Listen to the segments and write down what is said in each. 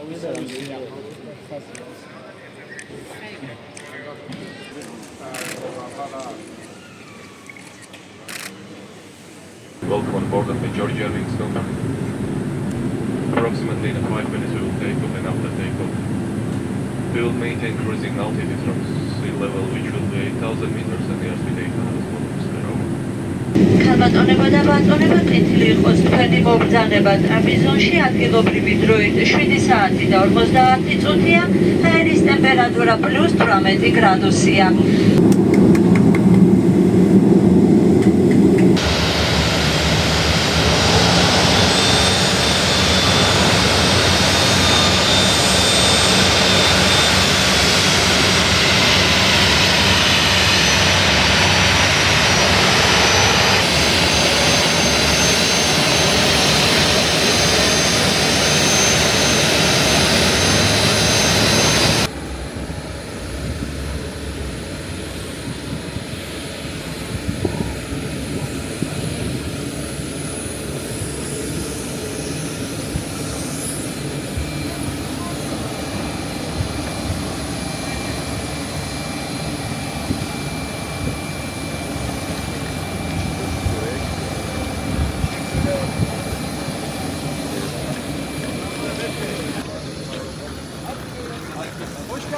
Welcome on board of the Georgia Airlines Hilton. Approximately in five minutes we will take off and after takeoff we will maintain cruising altitude from sea level which will be 8000 meters and airspeed 800 kilometers per hour. ქალბატონებო და ბატონებო, კეთილი იყოს თქვენი მობრძანება ტრაპიზონში ადგილობრივი დროით 7 საათი და 50 წუთია, ჰაერის ტემპერატურა პლუს 18 გრადუსია.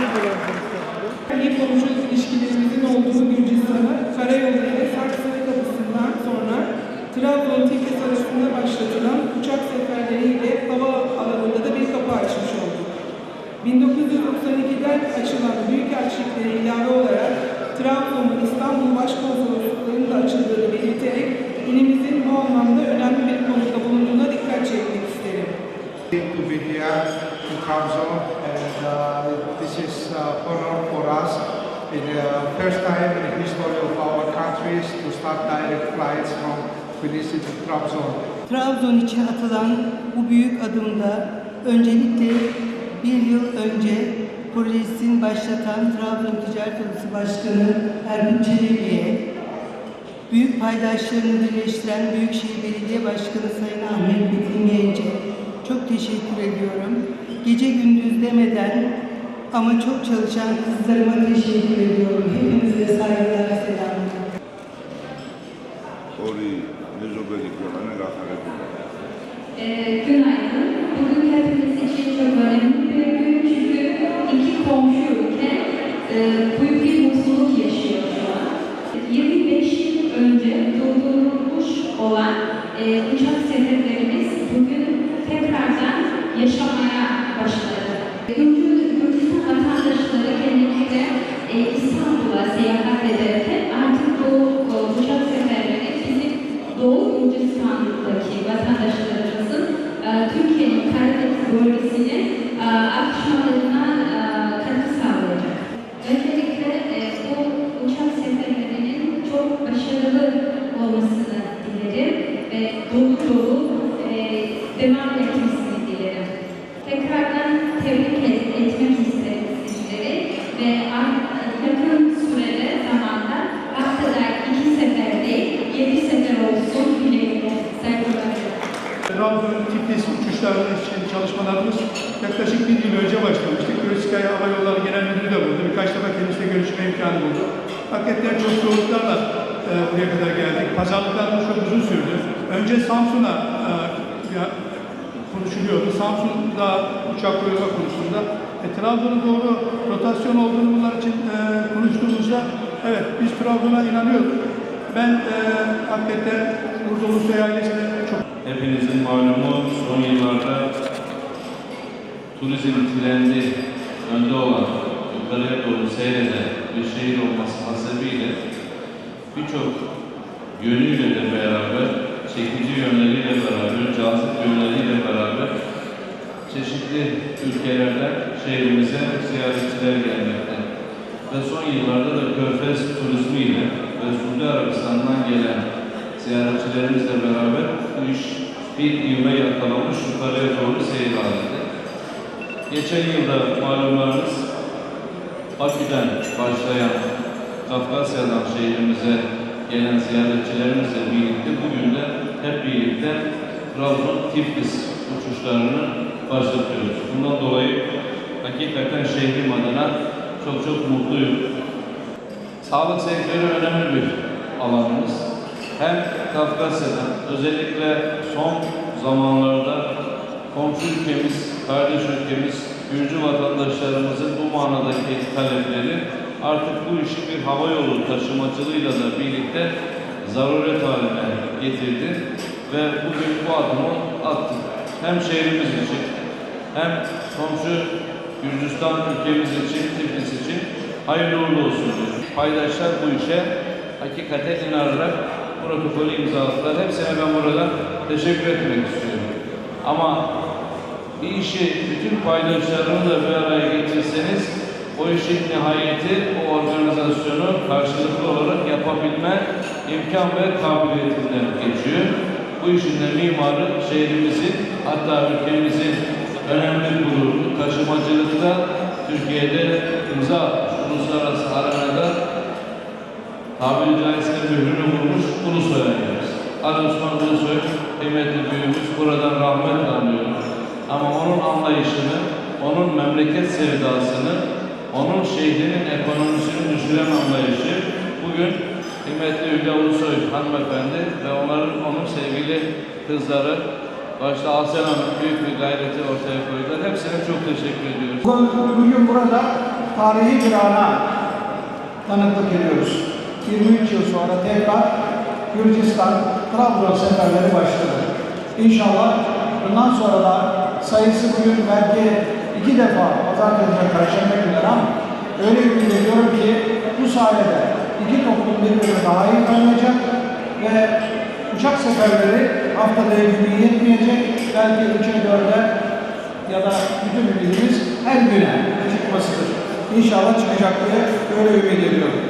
İyi komşu ilişkilerimizin olduğu Gürcistan'a karayolu ile Saksarı kapısından sonra Trabzon Tiflis arasında başlatılan uçak seferleriyle hava alanında da bir kapı açmış olduk. 1992'den açılan büyükelçiliklere ilave olarak Trabzon ve İstanbul Başkonsolosluklarının da açıldığını belirterek ilimizin bu anlamda önemli bir konuda bulunduğuna dikkat çekmek isterim. İn Trabzon and uh, this is uh, honor for us. It's the first time in the history of our countries to start direct flights from Tbilisi to Trabzon. Trabzon için atılan bu büyük adımda öncelikle bir yıl önce projesini başlatan Trabzon Ticaret Odası Başkanı Ergun Çelebi'ye, büyük paydaşlarını birleştiren Büyükşehir Belediye Başkanı Sayın Ahmet Metin çok teşekkür ediyorum gece gündüz demeden ama çok çalışan kızlarıma teşekkür ediyorum. Hepinize saygılar, selamlar. Ee, günaydın. Bugün hepimiz için çok önemli bir gün çünkü iki komşu ülke e, büyük bir mutluluk yaşıyor şu an. 25 yıl önce durdurulmuş olan e, uçak seferlerimiz bugün tekrardan yaşamaya Bölgesine e, akışmalarına e, katkı sağlayacak. Öncelikle e, bu uçak seferlerinin çok başarılı olmasını dilerim ve dolu dolu devam etmesini dilerim. Tekrardan tebrik et- etmek isterim sizleri ve yakın sürede zamanda haftada iki sefer değil, yedi sefer olsun dileğiyle saygılar. Trabzon Tiflis uçuşları için çalışmalarımız yaklaşık bir yıl önce başlamıştık. Yörüskaya Hava Yolları Genel Müdürü de burada. Birkaç defa kendisiyle görüşme imkanı bulduk. Hakikaten çok zorluklarla e, buraya kadar geldik. Pazarlıklarımız çok uzun sürdü. Önce Samsun'a e, ya, konuşuluyordu. Samsun'da uçak koyulma konusunda. E, Trabzon'a doğru rotasyon olduğunu bunlar için e, konuştuğumuzda evet biz Trabzon'a inanıyorduk. Ben e, hakikaten Urdu Ulusal Ailesi'ne çok... Hepinizin malumu son 7 turizmin trendi önde olan, yukarıya doğru seyreden bir şehir olması hasebiyle birçok yönüyle de beraber, çekici yönleriyle beraber, cazip yönleriyle beraber çeşitli ülkelerden şehrimize ziyaretçiler gelmekte. Ve son yıllarda da Körfez turizmiyle ve Suudi Arabistan'dan gelen ziyaretçilerimizle beraber bu iş bir ivme yakalamış yukarıya doğru seyir halinde. Geçen yılda malumlarınız Bakü'den başlayan Kafkasya'dan şehrimize gelen ziyaretçilerimizle birlikte bugün de hep birlikte Trabzon Tiflis uçuşlarını başlatıyoruz. Bundan dolayı hakikaten şehrim adına çok çok mutluyum. Sağlık sektörü önemli bir alanımız. Hem Kafkasya'da özellikle son zamanlarda komşu ülkemiz, kardeş ülkemiz, Gürcü vatandaşlarımızın bu manadaki talepleri artık bu işi bir hava yolu taşımacılığıyla da birlikte zaruret haline getirdi ve bugün bu adımı attık. Hem şehrimiz için hem komşu Gürcistan ülkemiz için, Tiflis için hayırlı uğurlu olsun. Paydaşlar bu işe hakikaten inanarak protokolü imzaladılar. Hepsine ben burada teşekkür etmek istiyorum. Ama bir işi bütün paydaşlarını da bir araya getirseniz o işin nihayeti o organizasyonu karşılıklı olarak yapabilme imkan ve kabiliyetinden geçiyor. Bu işin de mimarı şehrimizin hatta ülkemizin önemli gururu taşımacılıkta Türkiye'de imza uluslararası arenada tabiri caizse mührünü vurmuş Ulusoy ailemiz. Ali Osman Ulusoy kıymetli büyüğümüz buradan rahmet anlıyoruz. Ama onun anlayışını, onun memleket sevdasını, onun şehrinin ekonomisini düşüren anlayışı bugün kıymetli Hülya Ulusoy hanımefendi ve onların onun sevgili kızları başta Asel Hanım büyük bir gayreti ortaya koydular. Hepsine çok teşekkür ediyoruz. Bugün burada tarihi bir ana tanıklık ediyoruz. 23 yıl sonra tekrar Gürcistan, Trabzon seferleri başladı. İnşallah bundan sonra da sayısı bugün belki iki defa pazartesi ve perşembe günleri ama öyle ümit ediyorum ki bu sayede iki toplum birbirine daha iyi tanıyacak ve uçak seferleri haftada günü yetmeyecek. Belki üçe dörde ya da bütün ümidimiz her güne çıkmasıdır. İnşallah çıkacak diye öyle ümit ediyorum.